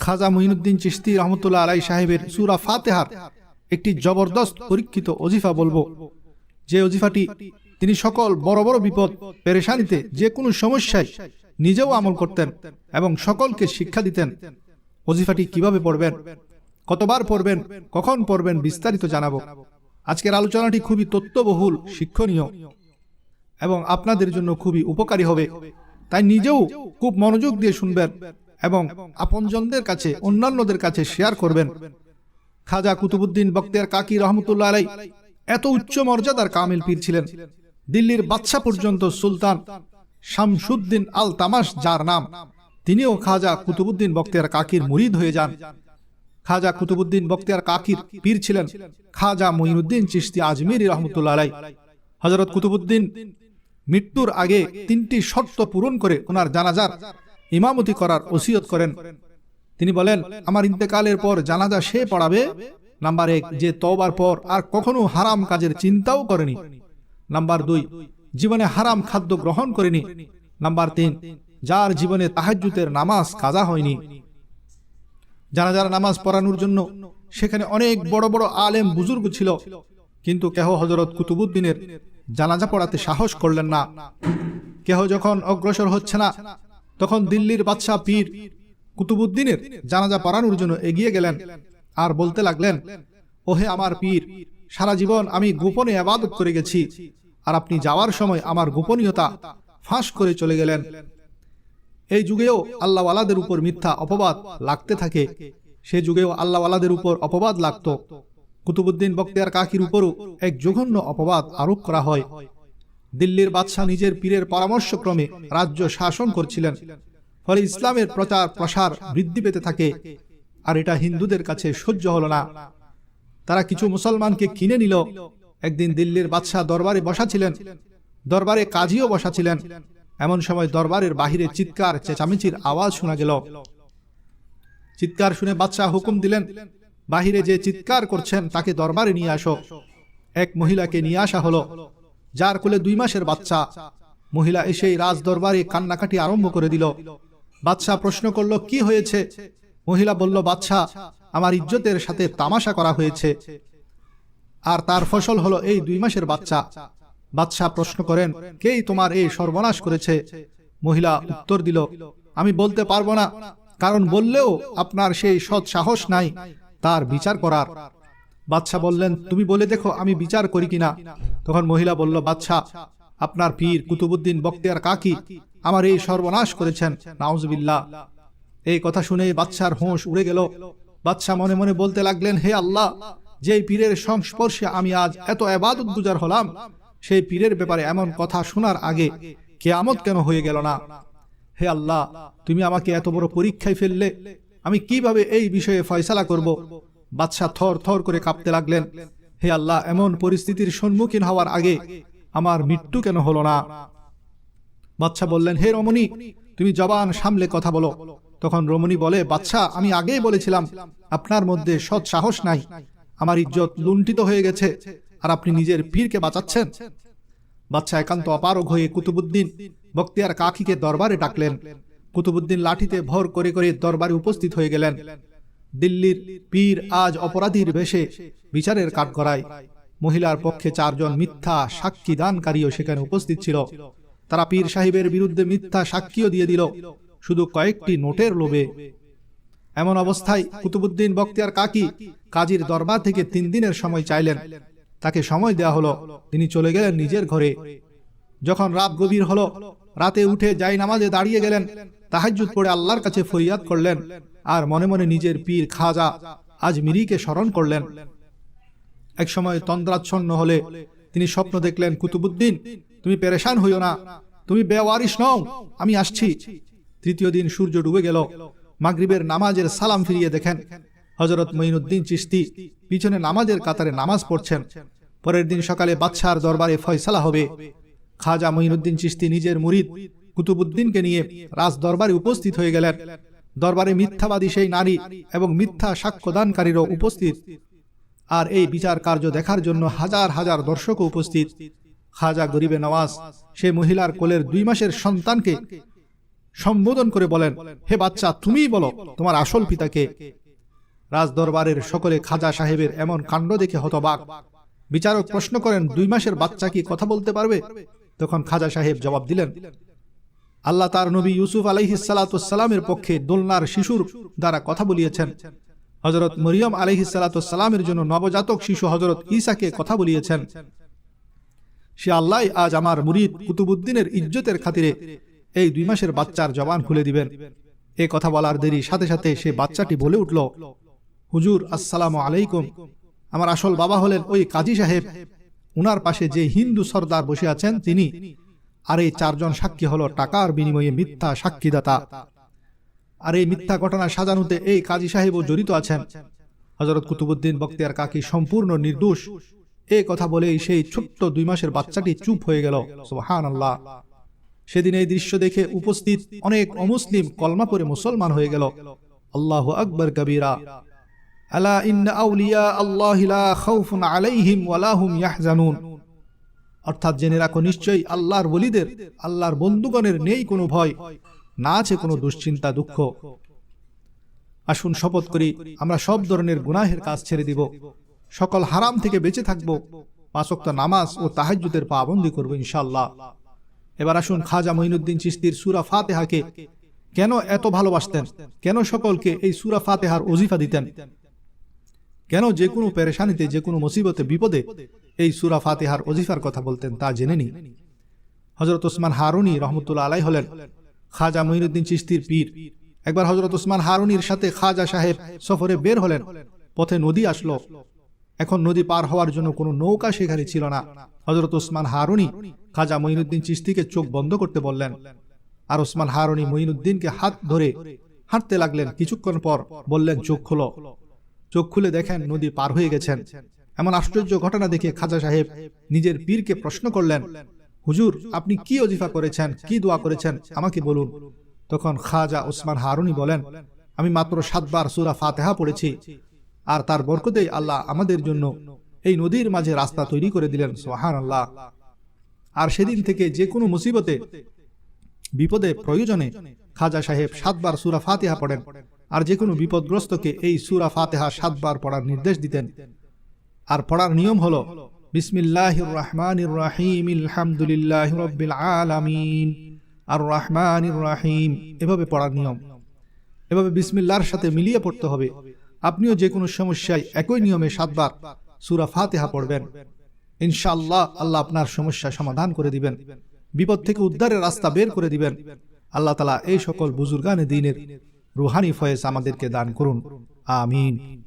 খাজা মঈনুদ্দিন চিস্তি রহমতুল্লাহ আলাই সাহেবের সুরা ফাতেহার একটি জবরদস্ত পরীক্ষিত অজিফা বলব। যে অজিফাটি তিনি সকল বড় বড় বিপদ, পেরেশানিতে যে কোনো সমস্যায় নিজেও আমল করতেন এবং সকলকে শিক্ষা দিতেন। অজিফাটি কীভাবে পড়বেন, কতবার পড়বেন, কখন পড়বেন বিস্তারিত জানাব। আজকের আলোচনাটি খুবই তথ্যবহুল, শিক্ষণীয় এবং আপনাদের জন্য খুবই উপকারী হবে। তাই নিজেও খুব মনোযোগ দিয়ে শুনবেন। এবং আপনজনদের কাছে অন্যান্যদের কাছে শেয়ার করবেন। খাজা কুতুবুদ্দিন বক্তিয়ার কাকি রহমতুল্লাহ আলাই এত উচ্চ মর্যাদার কামিল পীর ছিলেন। দিল্লির বাদশা পর্যন্ত সুলতান শামসুদ্দিন আল তামাস যার নাম। তিনিও খাজা কুতুবুদ্দিন বক্তিয়ার কাকির মুরিদ হয়ে যান। খাজা কুতুবুদ্দিন বক্তিয়ার কাকির পীর ছিলেন খাজা মঈনুদ্দিন চিস্তি আজমিরি রহমতুল্লাহ আলাই। হজরত কুতুবুদ্দিন মৃত্যুর আগে তিনটি শর্ত পূরণ করে ওনার জানাজার ইমামতি করার ওসিয়ত করেন। তিনি বলেন, আমার ইন্তেকালের পর জানাজা সে পড়াবে। নাম্বার এক, যে তওবার পর আর কখনো হারাম কাজের চিন্তাও করেনি। নাম্বার দুই, জীবনে হারাম খাদ্য গ্রহণ করেনি। নাম্বার তিন, যার জীবনে তাহাজ্জুতের নামাজ কাজা হয়নি। জানাজার নামাজ পড়ানোর জন্য সেখানে অনেক বড় বড় আলেম বুজুর্গ ছিল, কিন্তু কেহ হজরত কুতুবুদ্দিনের জানাজা পড়াতে সাহস করলেন না। কেহ যখন অগ্রসর হচ্ছে না তখন দিল্লির বাদশাহ পীর কুতুবুদ্দিনের জানাজা পড়ানোর জন্য এগিয়ে গেলেন আর বলতে লাগলেন, ওহে আমার পীর, সারা জীবন আমি গোপনে আবাদত করে গেছি আর আপনি যাওয়ার সময় আমার গোপনীয়তা ফাঁস করে চলে গেলেন। এই যুগেও আল্লাহওয়ালাদের উপর মিথ্যা অপবাদ লাগতে থাকে। সে যুগেও আল্লাহওয়ালাদের উপর অপবাদ লাগত। কুতুবুদ্দিন বক্তিয়ার কাকির উপরও এক জঘন্য অপবাদ আরোপ করা হয়। দিল্লির বাদশাহ নিজের পীরের পরামর্শক্রমে রাজ্য শাসন করছিলেন। ফলে ইসলামের প্রচার প্রসার বৃদ্ধি পেতে থাকে। আর এটা হিন্দুদের কাছে সহ্য হল না। তারা কিছু মুসলমানকে কিনে নিল। একদিন দিল্লির বাদশাহ দরবারে বসা ছিলেন। দরবারে কাজীও বসা ছিলেন। এমন সময় দরবারের বাহিরে চিৎকার, চেঁচামেচির আওয়াজ শোনা গেল। চিৎকার শুনে বাদশাহ হুকুম দিলেন, বাহিরে যে চিৎকার করছেন তাকে দরবারে নিয়ে আসো। এক মহিলাকে নিয়ে আসা হলো। যার কোলে দুই মাসের বাচ্চা। মহিলা এসেই রাজ দরবারে কান্নাকাটি আরম্ভ করে দিল। বাদশাহ প্রশ্ন করল, কি হয়েছে? মহিলা বলল বাদশাহ আমার ইজ্জতের সাথে তামাশা করা হয়েছে। আর তার ফসল হলো এই দুই মাসের বাচ্চা। বাদশাহ প্রশ্ন করেন, কেই তোমার এই সর্বনাশ করেছে? মহিলা উত্তর দিল, আমি বলতে পারব না, কারণ বললেও আপনার সেই সৎ সাহস নাই, তার বিচার করার। বাদশাহ বললেন, তুমি বলে দেখো আমি বিচার করি কিনা? তখন মহিলা বলল বাদশাহ আপনার পীর কুতুবুদ্দিন বক্তিয়ার কাকি আমার এই সর্বনাশ করেছেন, নাউজবিল্লাহ। এই কথা শুনে বাদশার হোঁশ উড়ে গেল। বাদশাহ মনে মনে বলতে লাগলেন, হে আল্লাহ, যেই পীরের সংস্পর্শে আমি আজ এত আবাদত গুজার হলাম, সেই পীরের ব্যাপারে এমন কথা শোনার আগে কে কেয়ামত কেন হয়ে গেল না? হে আল্লাহ, তুমি আমাকে এত বড় পরীক্ষায় ফেললে, আমি কীভাবে এই বিষয়ে ফয়সালা করব? বাদশাহ থর থর করে কাঁপতে লাগলেন। হে আল্লাহ, এমন পরিস্থিতির সম্মুখীন হওয়ার আগে আমার মৃত্যু কেন হলো না? বাদশাহ বললেন, হে রমণী, তুমি জবান সামলে কথা বলো। তখন রমণী বলে বাদশাহ আমি আগেই বলেছিলাম, আপনার মধ্যে সৎ সাহস নাই। আমার ইজ্জত লুণ্ঠিত হয়ে গেছে, আর আপনি নিজের পীরকে বাঁচাচ্ছেন। বাদশাহ একান্ত অপারগ হয়ে কুতুবুদ্দিন বক্তিয়ার কাকিকে দরবারে ডাকলেন। কুতুবুদ্দিন লাঠিতে ভর করে করে দরবারে উপস্থিত হয়ে গেলেন। দিল্লির পীর আজ অপরাধীর বেশে বিচারের কাঠগড়ায় মহিলার পক্ষে চারজন মিথ্যা সাক্ষী দানকারীও সেখানে উপস্থিত ছিল। তারা পীর সাহেবের বিরুদ্ধে মিথ্যা সাক্ষীও দিয়ে দিল। শুধু কয়েকটি নোটের লোভে। এমন অবস্থায় কুতুবুদ্দিন বক্তিয়ার কাকি কাজীর দরবার থেকে তিন দিনের সময় চাইলেন। তাকে সময় দেয়া হলো। তিনি চলে গেলেন নিজের ঘরে। যখন রাত গভীর হলো, রাতে উঠে যাই নামাজে দাঁড়িয়ে গেলেন, তাহাজ্জুদ পড়ে আল্লাহর কাছে ফরিয়াদ করলেন। আর মনে মনে নিজের পীর খাজা আজ মিরিকে স্মরণ করলেন। এক সময় তন্দ্রাচ্ছন্ন হলে তিনি স্বপ্ন দেখলেন কুতুবুদ্দিন তুমি পেরেশান হইও না, তুমি বেওয়ারিস নও, আমি আসছি। তৃতীয় দিন সূর্য ডুবে গেল, মাগরিবের নামাজের সালাম ফিরিয়ে দেখেন। হজরত মঈনুদ্দিন চিস্তি পিছনে নামাজের কাতারে নামাজ পড়ছেন। পরের দিন সকালে বাদশার দরবারে ফয়সালা হবে। খাজা মঈনুদ্দিন চিস্তি নিজের মুরিদ কুতুবুদ্দিনকে নিয়ে রাজ দরবারে উপস্থিত হয়ে গেলেন। দরবারে মিথ্যাবাদী সেই নারী এবং মিথ্যা সাক্ষ্যদানকারীরও উপস্থিত। আর এই বিচার কার্য দেখার জন্য হাজার হাজার দর্শকও উপস্থিত। খাজা গরিবে নওয়াজ, সে মহিলার কোলের দুই মাসের সন্তানকে সম্বোধন করে বলেন, হে বাচ্চা, তুমিই বলো, তোমার আসল পিতাকে রাজ দরবারের সকলে খাজা সাহেবের এমন কাণ্ড দেখে হতবাক। বিচারক প্রশ্ন করেন, দুই মাসের বাচ্চা কি কথা বলতে পারবে? তখন খাজা সাহেব জবাব দিলেন আল্লাহ তার নবী ইউসুফ আলহিসালামের পক্ষে দোলনার শিশুর দ্বারা কথা বলিয়েছেন। হজরত মরিয়ম আলহিসালামের জন্য নবজাতক শিশু হজরত ঈসাকে কথা বলিয়েছেন। সে আল্লাহ আজ আমার মুরিদ কুতুবুদ্দিনের ইজ্জতের খাতিরে এই দুই মাসের বাচ্চার জবান খুলে দিবেন। এ কথা বলার দেরি, সাথে সাথে সে বাচ্চাটি বলে উঠল, হুজুর, আসসালাম আলাইকুম। আমার আসল বাবা হলেন ওই কাজী সাহেব। উনার পাশে যে হিন্দু সর্দার বসে আছেন, তিনি আর এই চারজন সাক্ষী হলো টাকার বিনিময়ে মিথ্যা সাক্ষীদাতা। আর এই মিথ্যা ঘটনা সাজানোতে এই কাজী সাহেবও জড়িত আছেন। হজরত কুতুবুদ্দিন বক্তিয়ার কাকি সম্পূর্ণ নির্দোষ। এ কথা বলেই সেই ছোট্ট দুই মাসের বাচ্চাটি চুপ হয়ে গেল। আল্লাহ সেদিন এই দৃশ্য দেখে উপস্থিত অনেক অমুসলিম কলমা পরে মুসলমান হয়ে গেল। আল্লাহ আকবর কবিরা। আলা ইন্না আউলিয়া আল্লাহ লা খাউফুন আলাইহিম ওয়ালা হুম ইয়াহজানুন। অর্থাৎ জেনে রাখো নিশ্চয়ই আল্লাহর বলিদের আল্লাহর বন্ধুগণের নেই কোনো ভয়, না আছে কোনো দুশ্চিন্তা, দুঃখ। আসুন শপথ করি, আমরা সব ধরনের গুনাহের কাজ ছেড়ে দিব। সকল হারাম থেকে বেঁচে থাকব। পাঁচক্ত নামাজ ও তাহাজ্জুদের পাবন্দি করব ইনশাল্লাহ এবার আসুন খাজা মঈনুদ্দিন চিস্তির সুরা ফাতেহাকে কেন এত ভালোবাসতেন? কেন সকলকে এই সুরা ফাতেহার ওজিফা দিতেন? কেন যে কোনো পেরেশানিতে, যে কোনো মুসিবতে, বিপদে এই সুরা ফাতেহার ওজিফার কথা বলতেন, তা জেনে নি হজরত ওসমান হারুনি রহমতুল্লা আলাই হলেন খাজা মঈনুদ্দিন চিস্তির পীর। একবার হজরত ওসমান হারুনির সাথে খাজা সাহেব সফরে বের হলেন, পথে নদী আসলো। এখন নদী পার হওয়ার জন্য কোনো নৌকা সেখানে ছিল না। হজরত ওসমান হারুনি খাজা মঈনুদ্দিন চিস্তিকে চোখ বন্ধ করতে বললেন, আর ওসমান হারুনি মঈনুদ্দিনকে হাত ধরে হাঁটতে লাগলেন। কিছুক্ষণ পর বললেন, চোখ খুলো। চোখ খুলে দেখেন নদী পার হয়ে গেছেন। এমন আশ্চর্য ঘটনা দেখে খাজা সাহেব নিজের পীরকে প্রশ্ন করলেন, হুজুর, আপনি কি অজিফা করেছেন? কি দোয়া করেছেন? আমাকে বলুন। তখন খাজা ওসমান হারুনি বলেন, আমি মাত্র সাতবার সুরা ফাতেহা পড়েছি আর তার বরকতেই আল্লাহ আমাদের জন্য এই নদীর মাঝে রাস্তা তৈরি করে দিলেন সোহান আল্লাহ আর সেদিন থেকে যে কোনো মুসিবতে, বিপদে, প্রয়োজনে খাজা সাহেব সাতবার সুরা ফাতেহা পড়েন আর যে কোনো বিপদগ্রস্তকে এই সুরা ফাতেহা সাতবার পড়ার নির্দেশ দিতেন। আর পড়ার নিয়ম হলো বিসমিল্লাহির রহমানির রাহিম আলহামদুলিল্লাহি রাব্বিল আলামিন। আর রহমানির রাহিম এভাবে পড়ার নিয়ম। এভাবে বিসমিল্লাহর সাথে মিলিয়ে পড়তে হবে। আপনিও যে কোনো সমস্যায় একই নিয়মে সাতবার সুরা ফাতেহা পড়বেন। ইনশাআল্লাহ আল্লাহ আপনার সমস্যা সমাধান করে দিবেন। বিপদ থেকে উদ্ধারের রাস্তা বের করে দিবেন। আল্লাহ তালা এই সকল বুজুর্গানে দিনের রুহানি ফয়েজ আমাদেরকে দান করুন। আমিন।